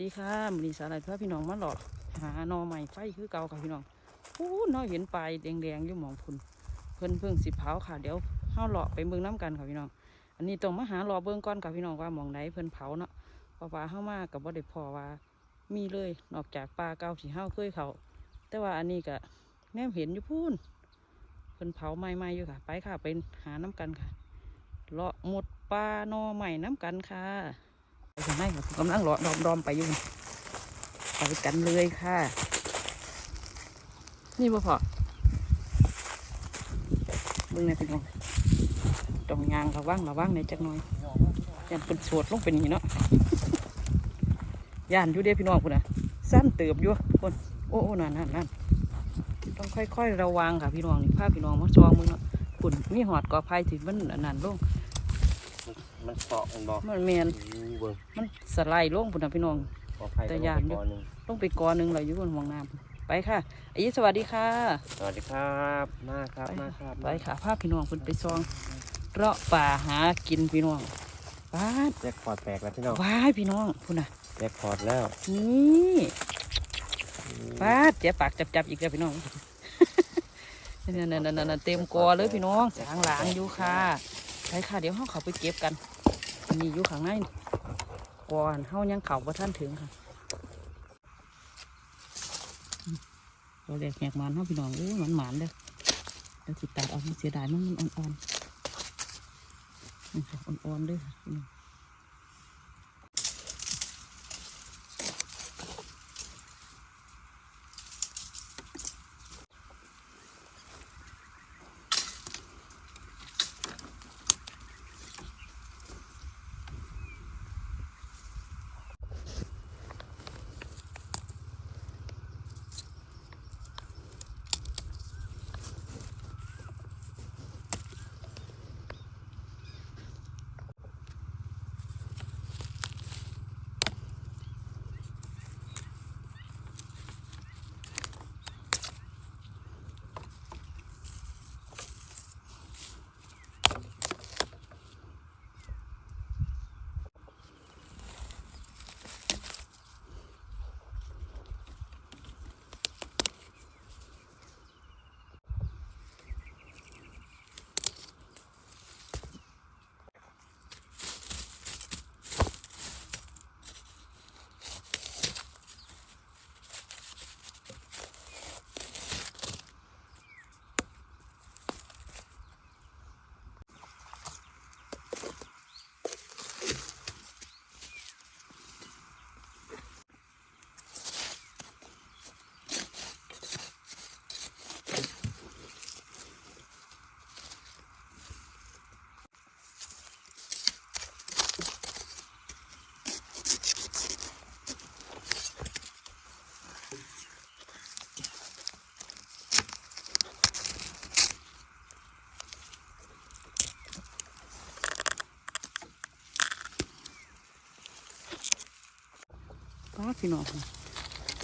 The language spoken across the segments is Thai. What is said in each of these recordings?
ดีค่ะมอนีสาหร่ายเพื่อพี่น้องมาหล่อหานอใหม่ไฟคือเก่าค่ะพี่น้องอู้น้อเห็นปลายแดงๆอยู่หมองพุ่นเพิ่นเพิ่งสิเผาค่ะเดี๋ยวเฮาหล่อไปเบิ่งน้กันค่ะพี่น้อง อันนี้ต้องมาหาหล่อเบิ่งก่อนค่ะพี่น้องว่าหมองไหนเพิ่นเผาเนาะเพราะว่าเฮามากับบ่ได้พอว่า มีเลย นอกจากปลาเก่าที่เฮาเคยเขาแต่ว่าอันนี้ก็แนมเห็นอยู่พูนเพิ่นเผาใหม่ๆอยู่ค่ะ ไปค่ะไปหาน้กันค่ะเลาะหมดปลานอใหม่น้กันค่ะ ข้างในค่ะกำลังเลาะดอมๆไปอยู่ไปกันเลยค่ะ นี่บ่พอเบิ่งในพี่น้องตองยางระวังระวังในอยจักหน่อยยันเป็นสวดลงเป็นอย่างนี้เนาะย่านอยู่เด้พี่น้องพุ่นน่ะสั้นเติบอยู่คนโอ้โอ้นั่นนั่นนั่นต้องค่อยๆระวังค่ะพี่น้องนี่พาพี่น้องมาจองมึงเนาะปุ่นมีหอดกอไผ่ที่มันอันนั่นลง มันเกาะมันบอกมันแมนอู้เบิ่งมันสไลด์ลงพุ่นน่ะพี่น้อง ขอไผ่แต่ต้องย่านไปอยู่ก่อนหนึ่งลงไปกอหนึงเราอยู่บนห้องน้ำไปค่ะอายิสวัสดีค่ะ สวัสดีครับ มาครับไปมาครับไปค่ะพาพี่น้องเพิ่นไปซองเลาะป่าหากินพี่น้องบ้านแจ็คพอตแตกแล้วพี่น้องว้ายพี่น้องพุ่นน่ะแจ็คพอตแล้วนี่บ้านเจ๊ปากจับจับๆอีกแล้วพี่น้องนั่นนั่นนั่นนั่นเต็มกอเลยพี่น้องสางหลางอยู่ค่ะไปค่ะเดี๋ยวห้องเขาไปเก็บกัน อันนี้อยู่ข้างในก่อนเฮายังเข่าบ่ท่านถึงค่ะเราเรียกแหกมันเฮาพี่น้องอู้มันหมันเด้อแล้วสิตัดเอามันเสียดายมันมันอ่อนๆนี่ค่ะอ่อนๆเด้อ ป้าพี่น้อง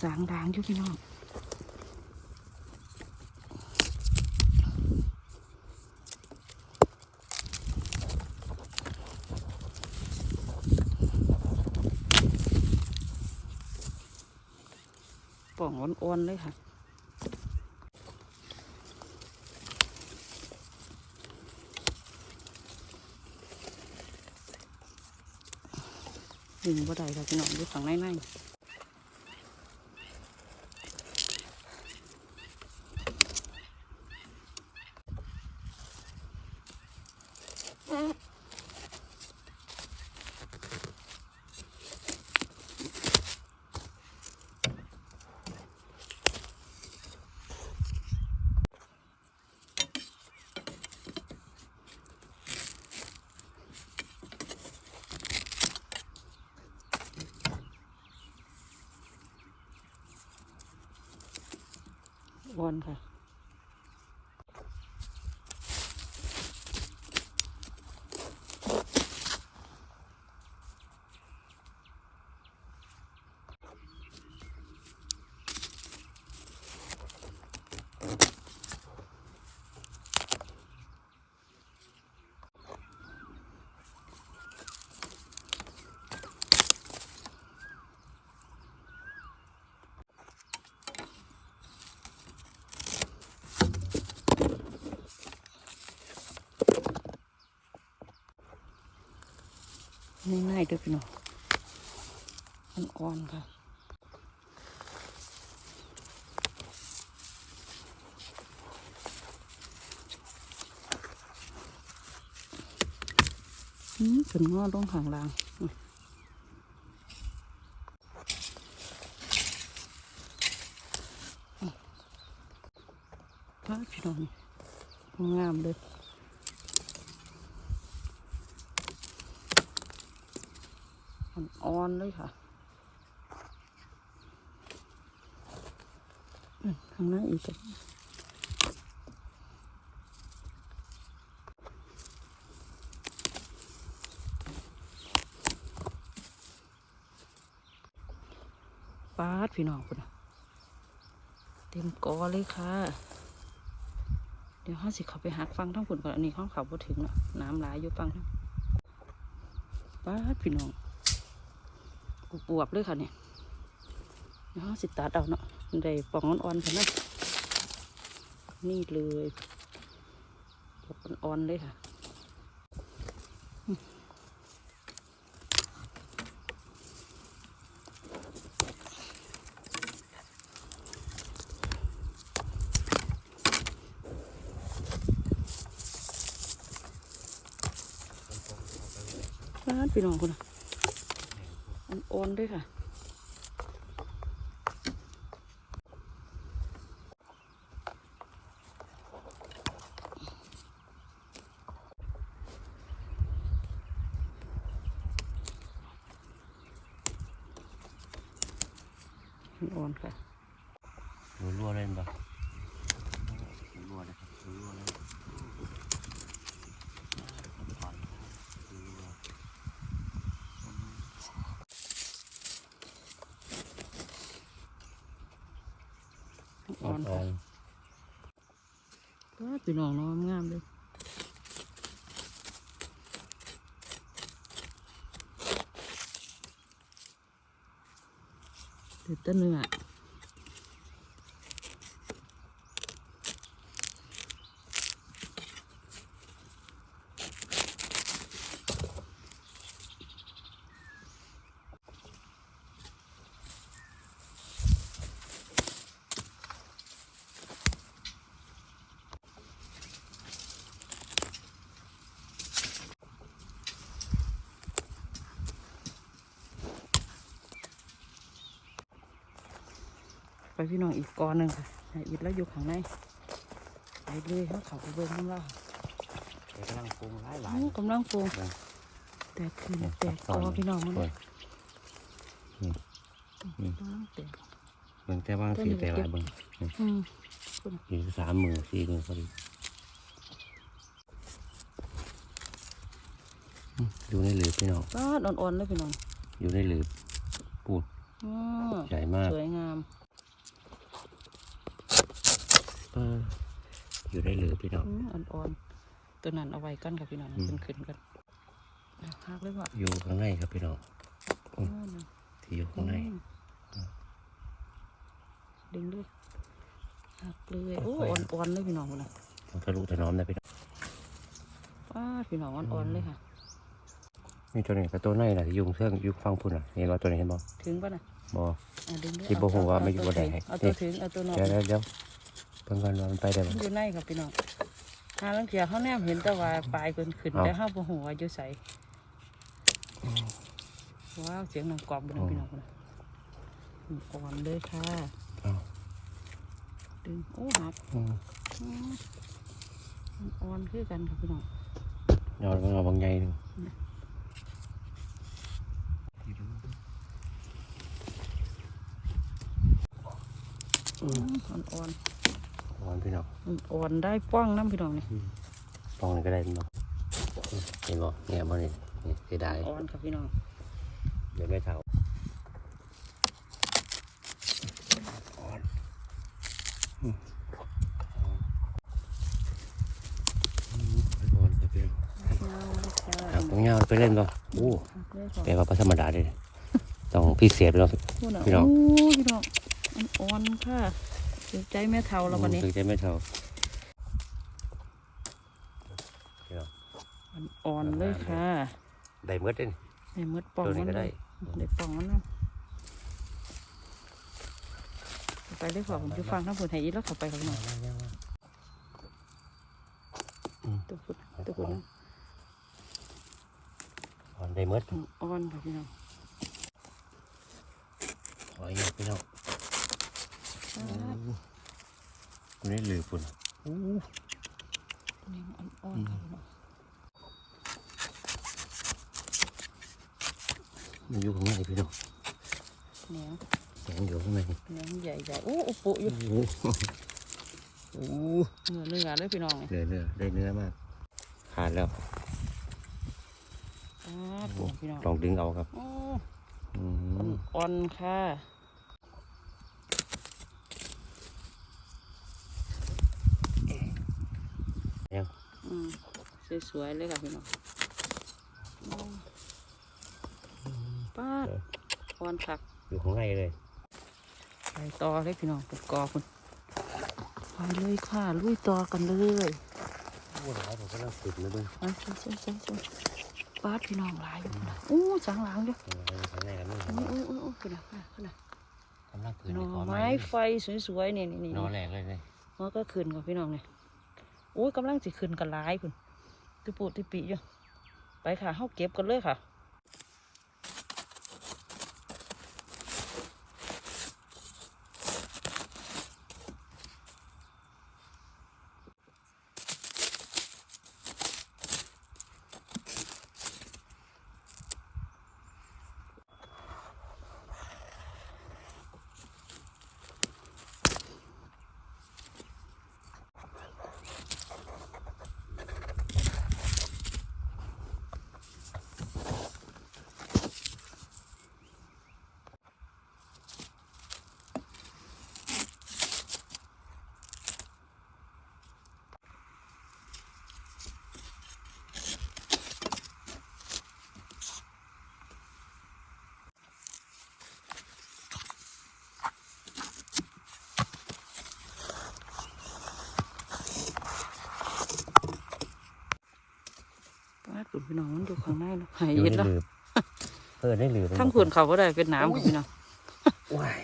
สางดางอยู่พี่น้องป่องอ่อนๆเลยค่ะ ดึงบ่ได้ค่ะพี่น้องอยู่ฝั่งในใน วอนค่ะ ง่ายๆด้อพี่น้องมันอ่อนค่ะอืมถึงงอลงข้างล่างอืมอืมว้าพี่น้องงามเลยอ่อนๆเลยค่ะอืม ข้างหน้าอีกจ้ะปาดพี่น้องคุณเต็มกอเลยค่ะ เดี๋ยวห้าสิเขาไปหักฟังทั้งผุนก่อนอันนี้ข้องเขาพอถึงเนาะน้ำหลายอยู่ฟังทั้งปาดพี่น้องอวบๆเลยค่ะเนี่ยเดี๋ยวห้าสิตัดเอาเนาะ ได้ปองอ่อนๆค่ะนะนี่เลยปองอ่อนๆเลยค่ะปาดพี่น้องคุณอะอ่อนๆด้วยค่ะ อ่อนค่ะ รัวๆเลยบ่รัวๆเลยครับรัวๆเลย อ่อนค่ะปาดพี่น้องเน้องงามเลยเด็ดแต้นเนื้อ ไปพี่น้องอีกกอนหนึ่งค่ะนายอิดแล้วอยู่ข้างในไปเลยเขาเขาไปเบิ่งข้างล่างเดี๋ยวกำลังปรุงหลายหลายโอ้กำลังปลูกเบิ่งแตกขึ้นแตกกอพี่น้องมันเบิ่เนี่ยงนี่กำลังแตกเบิ่งแต่บางสีแต่หลายเบิ่งอืมอีกสามมือสี่มือพอดีอืมอยู่ในหลืบพี่น้องก็อ่อนๆเลยพี่น้อง อยู่ในหลืบปูดอ๋อใหญ่มาก สวยงาม เอออยู่ในหลืบพี่น้องอืมอ่อนๆตัวนั้นเอาไว้กันค่ะพี่น้องอืมขึ้นขึ้นกันเอาหักเลยว่ะอยู่ข้างในครับพี่น้องอ๋อนะที่อยู่ข้างในอืมดึงด้วยหักเลยโอ้อ่อนๆเลยพี่น้องคนน่ะมันทะลุถนอมนะพี่น้องว้าพี่น้องอ่อนๆเลยค่ะมีตัวนี้กับตัวในน่ะที่อยุงเครื่องอยุงฟังพุ่นอะเห็นว่าตัวนี้เห็นบ่ถึงป่ะน่ะบ่อะดึงด้วยที่บ่ฮู้ว่ามันอยู่บ่ได้เอาตัวถึงเอาตัวหนอกเดี๋ยวเดี๋ยว เดี๋ยวเพิ่งกันว่ามันไปได้บ่มันอยู่ในครับพี่น้องหาลังเทียเขาแนมเห็นแต่ว่าปลายเพิ่นขึ้นเอาแต่เฮาบ่ฮู้ว่าอยู่ไสว้าวเสียงน้ำกรอบบ่นะพี่น้องคนน่ะอืมอ่อนเลยค่ะเอาดึงโอ้หักอืมอืมมันอ่อนคือกันครับพี่น้องยอดมันเอาบางใหญ่หนึงอืมอ่อน อ่อนพี่น้องๆอืมอ่อนได้ป้องน้ำพี่น้องนี่ปองนี่ก็ได้เนาะเห็นบ่เนี่ยบ่นี่นี่เสียดายอ่อนครับพี่น้องเดี๋ยวไม่เท่าอ่อนอืมอืมอ่อนครับพี่น้องยาวเลยค่ะเอาของยาวไปเล่นบ่โอ้หักเลยค่ะแปลว่าบ่ธรรมดาเลยต้องพิเศษเนาะพูดน่ะพี่น้องโอ้พี่น้องมันอ่อนค่ะ เสียใจแม่เท่าแล้ววันนี้ถึงจะไม่เท่าพี่น้องมันอ่อนเลยค่ะ ได้เมื่อเด้นอให้หมดปองตัวนี้มันก็เลได้ยได้ปองมันนั่นไปเลยค่ะผมจะฟังทั้งผลให้อีแล้วเข้าไปข้างนอกตัวพุดตัวพุดนะอ่อนได้หมดอ่อนค่ะพี่น้องขออยากพี่น้อง กูได้ลือปุ่นนี่อ่อนๆค่ะพี่น้องมันอยู่ข้างในพี่น้องเหนียวแข็งอยู่ข้างในเหนียวใหญ่ๆโอ้อุปุอยู่โอ้โหเนื้อเนื้อเลยพี่น้องเนี่ยเนื้อเนื้อได้เนื้อมากขาดแล้วอ่าปองพี่น้องลองดึงเอาครับอ๋ออืมอ่อนๆค่ะ ยัง อืม สวยๆเลยค่ะพี่น้องอืมป้าดอ่อนคัก อยู่ข้างในเลยไปต่อเลยพี่น้องปกอคุณไปเลยค่ะ ลุยต่อกันเลยโอ้โหแล้วผมก็เริ่มติดแล้วด้วยมาใช่ใช่ใช่ใช่ปาดพี่น้องหลายอยู่นะอู้สังหลังเด้อข้างในกันนี่โอ้ยโอ้ยโอ้ยขึ้นนะขึ้นนะกำลังคืนหน่อขอไม้ไฟสวยๆนี่นี่นี่นอนแหลกเลยเลยมันก็ขึ้นกับพี่น้องเนี่ย โอ้ยกำลังสิขึ้นกันหลายคุณติปุติปีอยู่ไปค่ะเฮาเก็บกันเลยค่ะ พุ่นพี่น้องมันอยู่ข้างในเนาะหายอยู่เย็นได้แล้วลืมเออได้ลืมทั้งผืนเขาก็ได้เป็นน้ำค่ะพี่น้องว้าย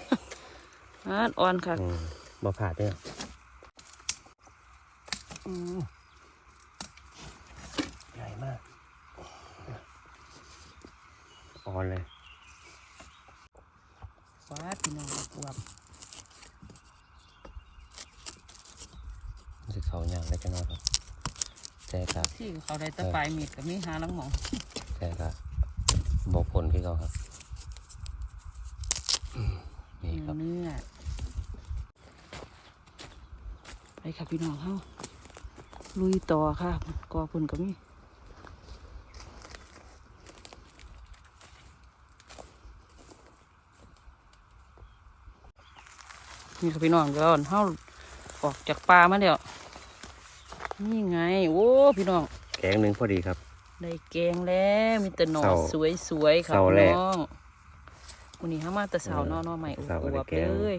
ปาดอ่อนค่ะอืมบ่ผ่าดเนี่ยอืมใหญ่มากอ่อนเลยปาดพี่น้องบวบรู้สึกเขาอย่างได้จังหวะครับ แต่กะที่เขาได้แตะปลายมีดกับมีหาลังหมองแต่กะบอกผลคือเขาครับอืมนี่ครับเนื้อไปค่ะพี่น้องเฮาลุยต่อค่ะกอพุ่นก็มีนี่ค่ะพี่น้องเดี๋ยวเฮาออกจากป่ามาแล้ว นี่ไง โอ้พี่น้อง แกงหนึ่งพอดีครับ ได้แกงแล้วมีแต่หน่อเสาสวยๆค่ะเสาพี่แรกน้องวันนี้ห้ามาแต่เสาเออเนอนอใหม่อเสาก็วได้บแกๆงเลย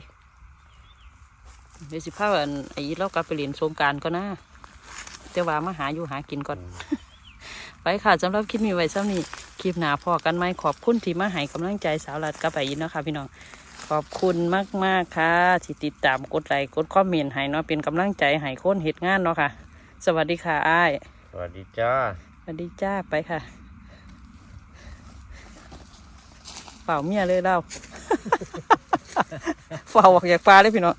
เดี๋ยวสิพาอันไอ้ยีเรากลับไปเรียนสงกรารก็นะแต่ว่ามาหาอยู่หากินก่อนไปค่ะสำหรับคลิปนี้ไว้ซ้ำนี้คลิปหนาพอกันไหมขอบคุณที่มาให้กำลังใจสาวรัดกับไอ้ยินเนาะคะพี่น้องขอบคุณมากๆค่ะ ที่ติดตามกดไลค์กดคอมเมนต์ให้เนาะเป็นกำลังใจให้คนเหตุงานเนาะค่ะ สวัสดีค่ะอ้าย สวัสดีจ้า สวัสดีจ้าไปค่ะ เปล่าเมียเลยเล่า เฝ้าออกจากฟ้าเลยพี่น้อง